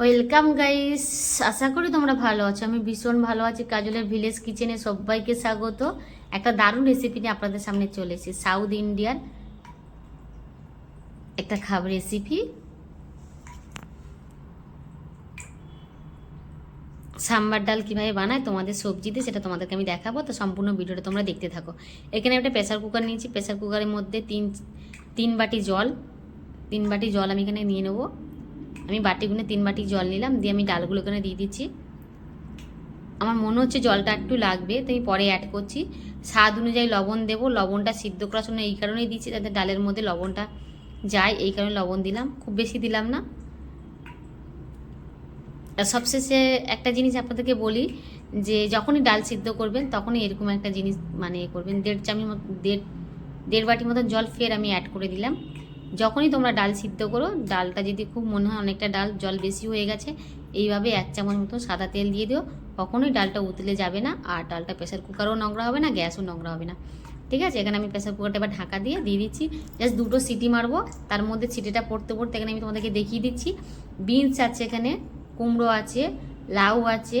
Welcome guys আশা করি তোমরা ভালো আছো। আমি ভীষণ ভালো আছি। কাজলের ভিলেজ কিচেনে সবাইকে স্বাগত। একটা দারুণ রেসিপি নিয়ে আপনাদের সামনে চলে এসেছি। সাউথ ইন্ডিয়ার একটা খাবার রেসিপি সাম্বার ডাল কীভাবে বানায়, তোমাদের সবজিতে সেটা তোমাদেরকে আমি দেখাবো। তো সম্পূর্ণ ভিডিওটা তোমরা দেখতে থাকো। এখানে একটা প্রেসার কুকার নিয়েছি। প্রেসার কুকারের মধ্যে তিন তিন বাটি জল। তিন বাটি জল আমি এখানে নিয়ে নেব। আমি বাটি গুনে তিন বাটি জল নিলাম, দিয়ে আমি ডালগুলো এখানে দিয়ে দিচ্ছি। আমার মনে হচ্ছে জলটা একটু লাগবে, তো আমি পরে অ্যাড করছি। স্বাদ অনুযায়ী লবণ দেবো, লবণটা সিদ্ধ করার জন্য এই কারণেই দিচ্ছি, যাতে ডালের মধ্যে লবণটা যায়, এই কারণে লবণ দিলাম। খুব বেশি দিলাম না। আর সবশেষে একটা জিনিস আপনাদেরকে বলি, যে যখনই ডাল সিদ্ধ করবেন, তখনই এরকম একটা জিনিস মানে এ করবেন। দেড় চামচ দেড় দেড় বাটি মতন জল ফের আমি অ্যাড করে দিলাম। যখনই তোমরা ডাল সিদ্ধ করো, ডালটা যদি খুব মনে হয় অনেকটা ডাল, জল বেশি হয়ে গেছে, এইভাবে এক চামচ মতো সাদা তেল দিয়ে দিও। কখনোই ডালটা উতলে যাবে না, আর ডালটা প্রেসার কুকারও নোংরা হবে না, গ্যাসও নোংরা হবে না। ঠিক আছে? এখানে আমি প্রেসার কুকারটা এবার ঢাকা দিয়ে দিয়ে দিচ্ছি। জাস্ট দুটো সিটি মারবো, তার মধ্যে সিটিটা পড়তে পড়তে এখানে আমি তোমাদেরকে দেখিয়ে দিচ্ছি। বিনস আছে এখানে, কুমড়ো আছে, লাউ আছে,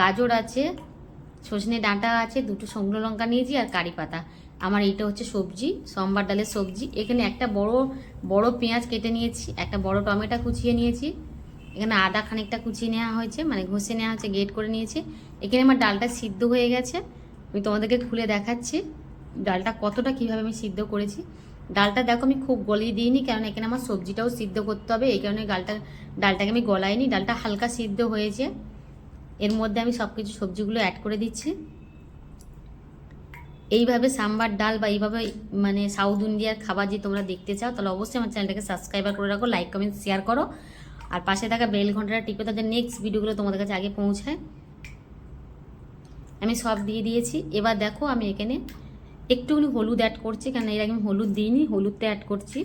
গাজর আছে, সজনে ডাঁটা আছে, দুটো শুকনো লঙ্কা নিয়েছি আর কারি পাতা। আমার এইটা হচ্ছে সবজি, সোমবার ডালের সবজি। এখানে একটা বড় বড় পেঁয়াজ কেটে নিয়েছি, একটা বড় টমেটো কুচিয়ে নিয়েছি। এখানে আদা খানিকটা কুচিয়ে নেওয়া হয়েছে মানে ঘষে নেওয়া হয়েছে গেট করে নিয়েছি। এখানে আমার ডালটা সিদ্ধ হয়ে গেছে। আমি তোমাদেরকে খুলে দেখাচ্ছি ডালটা কতটা কীভাবে আমি সিদ্ধ করেছি। ডালটা দেখো আমি খুব গলিয়ে দিইনি, কারণ এখানে আমার সবজিটাও সিদ্ধ করতে হবে, এই কারণে ডালটা, ডালটাকে আমি গলাইনি। ডালটা হালকা সিদ্ধ হয়েছে। এর মধ্যে আমি সব কিছু সবজিগুলো অ্যাড করে দিচ্ছি। এইভাবে সাম্বার ডাল বা এইভাবে মানে সাউথ ইন্ডিয়ার খাবার যদি তোমরা দেখতে চাও, তাহলে অবশ্যই আমার চ্যানেলটাকে সাবস্ক্রাইবার করে রাখো, লাইক, কমেন্ট, শেয়ার করো। আর পাশে থাকা বেল ঘন্টাটা টিপে তাদের নেক্সট ভিডিওগুলো তোমাদের কাছে আগে পৌঁছায়। আমি সব দিয়ে দিয়েছি। এবার দেখো আমি এখানে একটুখানি হলুদ অ্যাড করছি কারণ এর আগে আমি হলুদ দিইনি, হলুদটা অ্যাড করছি।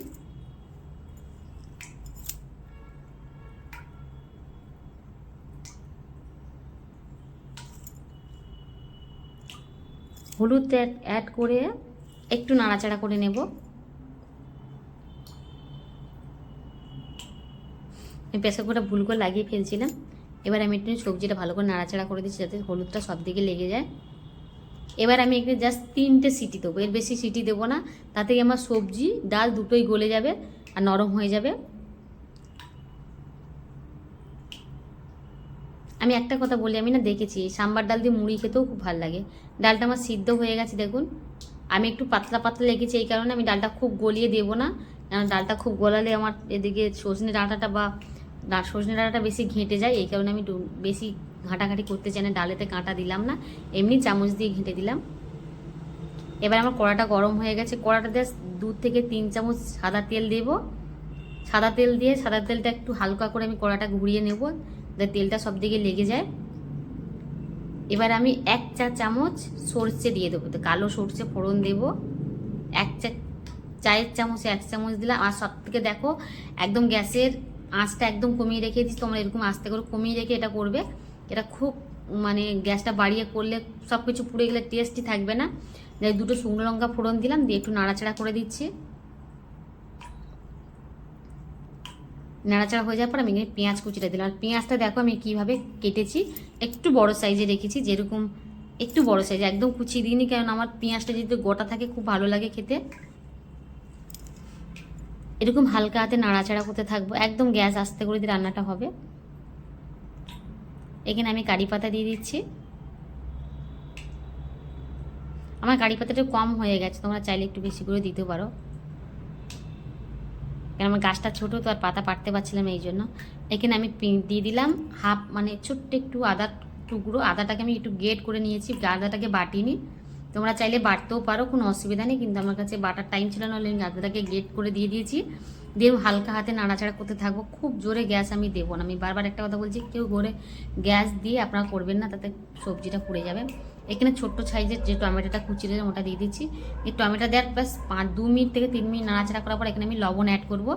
হলুদ অ্যাড করে একটু নাড়াচাড়া করে নেব। আমি প্রেসার কুকারটা ভুল করে লাগিয়ে ফেলছিলাম। এবার আমি একটু সবজিটা ভালো করে নাড়াচাড়া করে দিচ্ছি যাতে হলুদটা সব দিকে লেগে যায়। এবার আমি এখানে জাস্ট তিনটে সিটি দেবো। এর বেশি সিটি দেবো না। তাতেই আমার সবজি, ডাল দুটোই গলে যাবে আর নরম হয়ে যাবে। আমি একটা কথা বলি, আমি না দেখেছি, সাম্বার ডাল দিয়ে মুড়ি খেতেও খুব ভালো লাগে। ডালটা আমার সিদ্ধ হয়ে গেছে, দেখুন। আমি একটু পাতলা পাতলা লেগেছি এই কারণে আমি ডালটা খুব গলিয়ে দেবো না। কারণ ডালটা খুব গলালে আমার এদিকে সজনে ডাঁটাটা বা সজনে ডাঁটাটা বেশি ঘেঁটে যায়, এই কারণে আমি বেশি ঘাঁটাঘাঁটি করতে চাই না, ডালেতে কাঁটা দিলাম না। এমনি চামচ দিয়ে ঘেঁটে দিলাম। এবার আমার কড়াটা গরম হয়ে গেছে, কড়াটা জাস্ট দু থেকে তিন চামচ সাদা তেল দেব। সাদা তেল দিয়ে, সাদা তেলটা একটু হালকা করে আমি কড়াটা ঘুরিয়ে নেব। তেলটা সব দিকে লেগে যায়। এবার আমি এক চা চামচ সর্ষে দিয়ে দেবো। তো কালো সর্ষে ফোড়ন দেব। এক চা, চায়ের চামচে এক চামচ দিলাম। আর সব থেকে দেখো, একদম গ্যাসের আঁচটা একদম কমিয়ে রেখে দিচ্ছি তোমরা এরকম আস্তে করে কমিয়ে রেখে এটা করবে। এটা খুব মানে গ্যাসটা বাড়িয়ে করলে সব কিছু পুড়ে গেলে টেস্টই থাকবে না। দুটো শুকনো লঙ্কা ফোড়ন দিলাম। দিয়ে একটু নাড়াচাড়া করে দিচ্ছি। নাড়াচাড়া হয়ে যাওয়ার পর আমি এখানে পেঁয়াজ কুচিটা দিলাম। আর পেঁয়াজটা দেখো আমি কীভাবে কেটেছি। একটু বড় সাইজে রেখেছি, যেরকম একটু বড় সাইজে, একদম কুচিয়ে দিইনি, কারণ আমার পেঁয়াজটা যদি গোটা থাকে, খুব ভালো লাগে খেতে। এরকম হালকা হাতে নাড়াচাড়া করতে থাকব। একদম গ্যাস আস্তে করে দিয়ে রান্নাটা হবে। এখানে আমি কারি পাতা দিয়ে দিচ্ছি। আমার কারি পাতাটা কম হয়ে গেছে, তোমরা চাইলে একটু বেশি করে দিতে পারো। কারণ আমার গাছটা ছোটো তো আর পাতা পাড়তে পারছিলাম এই জন্য। এখানে আমি দিয়ে দিলাম হাফ মানে ছোট্ট একটু আদা টুকরো, আদাটাকে আমি একটু গেট করে নিয়েছি আদাটাকে বাটিনি। তোমরা চাইলে বাটতেও পারো, কোনো অসুবিধা নেই, কিন্তু আমার কাছে বাটার টাইম ছিল না হলে আমি আদাটাকে গেট করে দিয়ে দিয়েছি। দিয়ে হালকা হাতে নাড়াচাড়া করতে থাকব। খুব জোরে গ্যাস আমি দেবো না। আমি বারবার একটা কথা বলছি, কেউ ঘরে গ্যাস দিয়ে আপনারা করবেন না, তাতে সবজিটা পুড়ে যাবে। এখানে ছোট্ট সাইজের যে টমেটোটা কুচিয়ে ওটা দিয়ে দিচ্ছি। এই টমেটো দেওয়ার প্লাস পাঁচ, দু মিনিট থেকে তিন মিনিট নাড়াচাড়া করার পর এখানে আমি লবণ অ্যাড করব।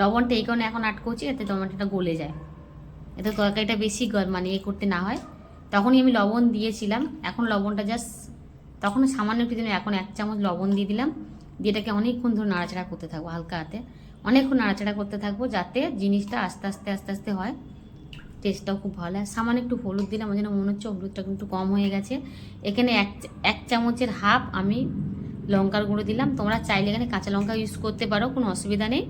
লবণটা এই কারণে এখন অ্যাড করছি, যাতে টমেটোটা গলে যায়। এতে তরকারিটা বেশি মানে এ করতে না হয়। তখনই আমি লবণ দিয়েছিলাম। এখন লবণটা জাস্ট তখন সামান্য একটু দিন এখন এক চামচ লবণ দিয়ে দিলাম। দিয়ে এটাকে অনেকক্ষণ ধরে নাড়াচাড়া করতে থাকব হালকা হাতে। অনেকক্ষণ নাড়াচাড়া করতে থাকব যাতে জিনিসটা আস্তে আস্তে আস্তে আস্তে হয়। টেস্টটাও খুব ভালো। হয় সামান্য একটু হলুদ দিলাম জন্য মনে হচ্ছে হলুদটা কিন্তু কম হয়ে গেছে। এখানে এক এক চামচের হাফ আমি লঙ্কার গুঁড়ো দিলাম। তোমরা চাইলে এখানে কাঁচা লঙ্কা ইউজ করতে পারো, কোনো অসুবিধা নেই।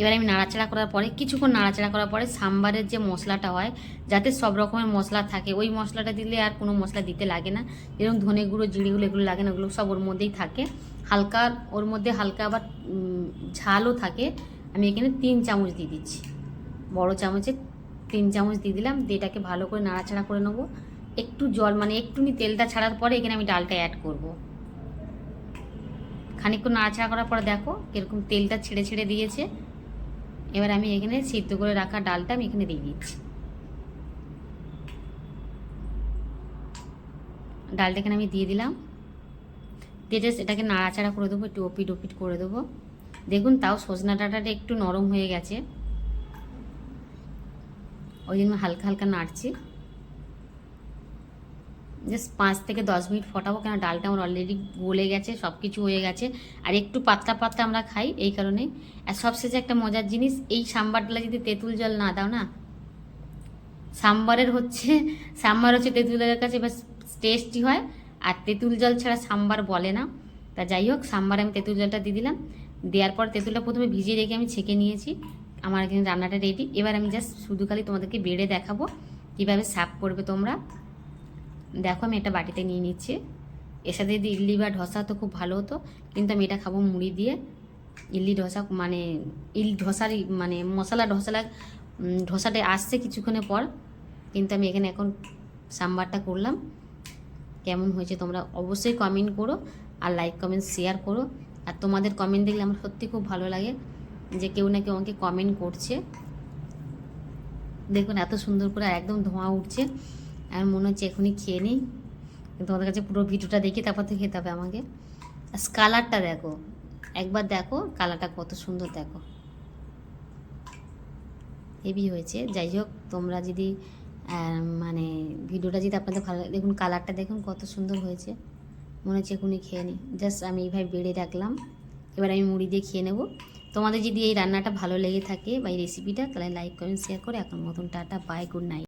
এবার আমি নাড়াচাড়া করার পরে, কিছুক্ষণ নাড়াচাড়া করার পরে সাম্বারের যে মশলাটা হয়, যাতে সব রকমের মশলা থাকে। ওই মশলাটা দিলে আর কোনো মশলা দিতে লাগে না। যেরকম ধনে গুঁড়ো, জিরে গুঁড়ো এগুলো লাগে না, ওগুলো সব ওর মধ্যেই থাকে। হালকা, ওর মধ্যে হালকা আবার ঝালও থাকে। আমি এখানে তিন চামচ দিয়ে দিচ্ছি। বড় চামচে তিন চামচ দিয়ে দিলাম। দিয়ে এটাকে ভালো করে নাড়াচাড়া করে নেব। একটু জল মানে একটুনি তেলটা ছাড়ার পরে এখানে আমি ডালটা অ্যাড করব। খানিকক্ষণ নাড়াচাড়া করার পরে দেখো কীরকম তেলটা ছেড়ে ছেড়ে দিয়েছে। এবার আমি এখানে সিদ্ধ করে রাখা ডালটা আমি এখানে দিয়ে দিচ্ছি। ডালটা এখানে আমি দিয়ে দিলাম। দিয়ে জাস্ট এটাকে নাড়াচাড়া করে দেবো, একটু ওপিট ওপিট করে দেবো। দেখুন, তাও সজনা ডাঁটাটা একটু নরম হয়ে গেছে। ওই জন্য হালকা হালকা নাড়ছি। জাস্ট পাঁচ থেকে দশ মিনিট ফটাবো, কেন ডালটা আমার অলরেডি গলে গেছে সব কিছু হয়ে গেছে। আর একটু পাতলা পাতলা আমরা খাই, এই কারণে আর সবশেষে একটা মজার জিনিস, এই সাম্বারটা যদি তেঁতুল জল না দাও না, সাম্বারের হচ্ছে, সাম্বার হচ্ছে তেঁতুল জলের কাছে বেশ টেস্টি হয়। আর তেঁতুল জল ছাড়া সাম্বার বলে না। তা যাই হোক, সাম্বার আমি তেঁতুল জলটা দিয়ে দিলাম। দেওয়ার পর তেঁতুলটা প্রথমে ভিজিয়ে রেখে আমি ছেঁকে নিয়েছি। আমার কিন্তু রান্নাটা রেডি এবার আমি জাস্ট শুধু খালি তোমাদেরকে বেড়ে দেখাবো কীভাবে সার্ভ করবে তোমরা। দেখো আমি একটা বাটিতে নিয়ে নিচ্ছি। এর সাথে যদি ইডলি বা ধোসা তো খুব ভালো হতো। কিন্তু আমি এটা খাব মুড়ি দিয়ে। ইডলি ধোসা মানে ইল ধোসার মানে মশলা ধোসা ধোসাটা আসছে কিছুক্ষণের পর। কিন্তু আমি এখানে এখন সাম্বারটা করলাম। কেমন হয়েছে তোমরা অবশ্যই কমেন্ট করো আর লাইক কমেন্ট শেয়ার করো। আর তোমাদের কমেন্ট দেখলে আমার সত্যি খুব ভালো লাগে যে কেউ না কেউ আমাকে কমেন্ট করছে। দেখুন এত সুন্দর করে আর একদম ধোঁয়া উঠছে। আর মনে হচ্ছে এখনই খেয়ে নিই। তোমাদের কাছে পুরো ভিডিওটা দেখি তারপর তো খেতে হবে আমাকে। আর কালারটা দেখো। একবার দেখো কালারটা কত সুন্দর দেখো। হেভি হয়েছে। যাই হোক, তোমরা যদি মানে ভিডিওটা যদি আপনাদের ভালো লাগে, দেখুন কালারটা দেখুন কত সুন্দর হয়েছে। মনে হচ্ছে এখনই খেয়ে নিই জাস্ট আমি এইভাবে বেড়ে রাখলাম। এবার আমি মুড়ি দিয়ে খেয়ে নেব। তোমাদের যদি এই রান্নাটা ভালো লেগে থাকে বা এই রেসিপিটা তাহলে লাইক কমেন্ট শেয়ার করে এখন মতন টাটা বাই গুড নাইট